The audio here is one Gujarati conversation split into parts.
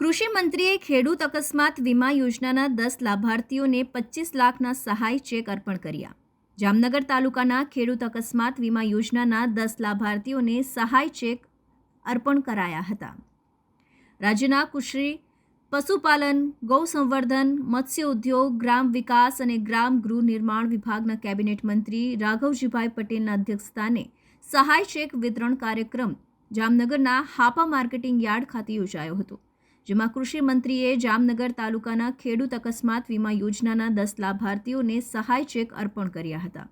કૃષિ મંત્રીએ ખેડૂત અકસ્માત વીમા યોજનાના દસ લાભાર્થીઓને પચીસ લાખના સહાય ચેક અર્પણ કર્યા. જામનગર તાલુકાના ખેડૂત અકસ્માત વીમા યોજનાના દસ લાભાર્થીઓને સહાય ચેક અર્પણ કરાયા હતા. રાજ્યના કૃષિ, પશુપાલન ગૌ સંવર્ધન મત્સ્ય ઉદ્યોગ, ગ્રામ વિકાસ અને ગ્રામ ગૃહ નિર્માણ વિભાગના કેબિનેટ મંત્રી રાઘવજીભાઈ પટેલના અધ્યક્ષસ્થાને સહાય ચેક વિતરણ કાર્યક્રમ જામનગરના હાપા માર્કેટિંગ યાર્ડ ખાતે યોજાયો હતો. જેમાં કૃષિ મંત્રીએ જામનગર તાલુકાના ખેડૂત અકસ્માત વીમા યોજનાના દસ લાભાર્થીઓને સહાય ચેક અર્પણ કર્યા હતા.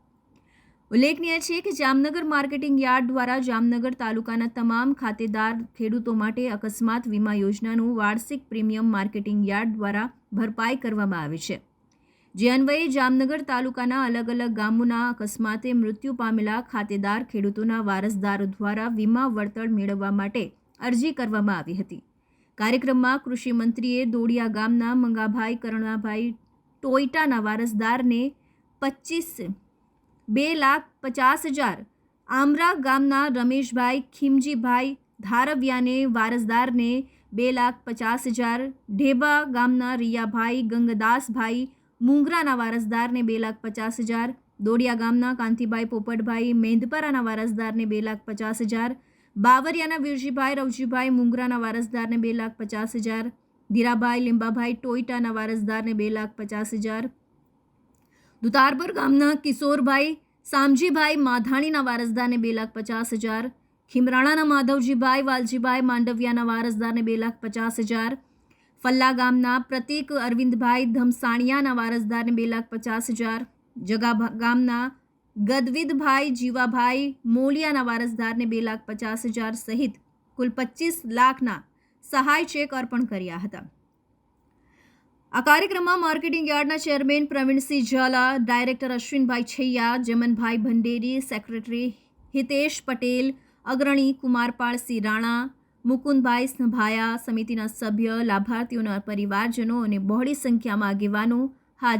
ઉલ્લેખનીય છે કે જામનગર માર્કેટિંગ યાર્ડ દ્વારા જામનગર તાલુકાના તમામ ખાતેદાર ખેડૂતો માટે અકસ્માત વીમા યોજનાનું વાર્ષિક પ્રીમિયમ માર્કેટિંગ યાર્ડ દ્વારા ભરપાઈ કરવામાં આવે છે. જે અન્વયે જામનગર તાલુકાના અલગ અલગ ગામોના અકસ્માતે મૃત્યુ પામેલા ખાતેદાર ખેડૂતોના વારસદારો દ્વારા વીમા વળતર મેળવવા માટે અરજી કરવામાં આવી હતી. કાર્યક્રમમાં કૃષિ મંત્રીએ દોડિયા ગામના મંગાભાઈ કરણાભાઈ ટોઈટાના વારસદારને પચીસ બે લાખ પચાસ હજાર, આમરા ગામના રમેશભાઈ ખીમજીભાઈ ધારવિયાને વારસદારને બે લાખ પચાસ હજાર, ઢેબા ગામના રિયાભાઈ ગંગદાસભાઈ મુંગરાના વારસદારને બે લાખ પચાસ હજાર, દોડિયા ગામના કાંતિભાઈ પોપટભાઈ મેંદપરાના વારસદારને બે લાખ પચાસ હજાર બાવરિયાના વીરજીભાઈ, રવજીભાઈ મુંગરાના વારસદારને બે લાખ પચાસ હજાર, ધીરાભાઈ લીંબાભાઈ ટોઈટાના વારસદારને બે લાખ પચાસ હજાર. દુતારપર ગામના કિશોરભાઈ, સામજીભાઈ માધાણીના વારસદારને બે લાખ પચાસ હજાર, ખીમરાણાના માધવજીભાઈ, વાલજીભાઈ માંડવિયાના વારસદારને બે લાખ પચાસ હજાર, ફલ્લા ગામના પ્રતીક અરવિંદભાઈ ધમસાણિયાના વારસદારને બે લાખ પચાસ હજાર, જગા ગામના ગદવિદભાઈ, જીવાભાઈ મોલિયાના વારસદારને બે લાખ પચાસ હજાર સહિત કુલ પચીસ લાખના સહાય ચેક અર્પણ કર્યા હતા. આ કાર્યક્રમમાં માર્કેટિંગ યાર્ડના chairman Pravinsinh Jhala, director Ashwinbhai Chhaiya, Jamanbhai Bhanderi, secretary Hitesh Patel, અગ્રણી કુમારપાળસિંહ રાણા, મુકુંદભાઈ સંભાયા સમિતિના સભ્ય, લાભાર્થીઓના પરિવારજનો અને બહોળી સંખ્યામાં આગેવાનો